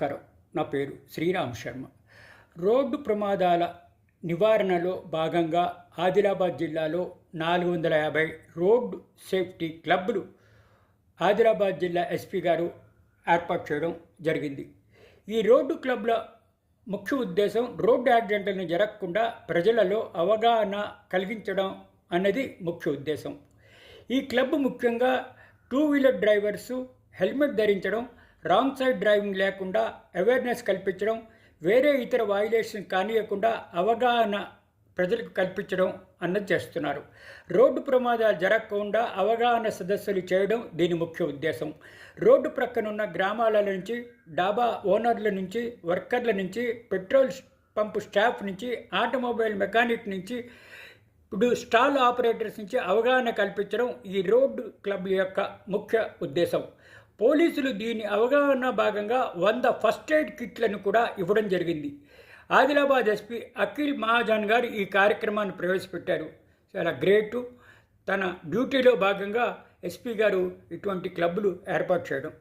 నమస్కారం నా పేరు శ్రీరామ్ శర్మ. రోడ్డు ప్రమాదాల నివారణలో భాగంగా ఆదిలాబాద్ జిల్లాలో నాలుగు వందల యాభై రోడ్డు సేఫ్టీ క్లబ్లు ఆదిలాబాద్ జిల్లా ఎస్పీ గారు ఏర్పాటు చేయడం జరిగింది. ఈ రోడ్డు క్లబ్ల ముఖ్య ఉద్దేశం రోడ్డు యాక్సిడెంట్లను జరగకుండా ప్రజలలో అవగాహన కలిగించడం అన్నది ముఖ్య ఉద్దేశం. ఈ క్లబ్ ముఖ్యంగా టూ వీలర్ డ్రైవర్సు హెల్మెట్ ధరించడం రాంగ్ సైడ్ డ్రైవింగ్ లేకుండా అవేర్నెస్ కల్పించడం వేరే ఇతర వాయులేషన్ కానియకుండా అవగాహన ప్రజలకు కల్పించడం అన్నది చేస్తున్నారు. రోడ్డు ప్రమాదాలు జరగకుండా అవగాహన సదస్సులు చేయడం దీని ముఖ్య ఉద్దేశం. రోడ్డు ప్రక్కనున్న గ్రామాల నుంచి డాబా ఓనర్ల నుంచి వర్కర్ల నుంచి పెట్రోల్ పంపు స్టాఫ్ నుంచి ఆటోమొబైల్ మెకానిక్ నుంచి ఇప్పుడు స్టాల్ ఆపరేటర్స్ నుంచి అవగాహన కల్పించడం ఈ రోడ్డు క్లబ్ యొక్క ముఖ్య ఉద్దేశం. పోలీసులు దీని అవగాహన భాగంగా వంద ఫస్ట్ ఎయిడ్ కిట్లను కూడా ఇవ్వడం జరిగింది. ఆదిలాబాద్ ఎస్పీ అఖిల్ మహాజాన్ గారు ఈ కార్యక్రమాన్ని ప్రవేశపెట్టారు. చాలా గ్రేటు. తన డ్యూటీలో భాగంగా ఎస్పీ గారు ఇటువంటి క్లబ్లు ఏర్పాటు చేయడం.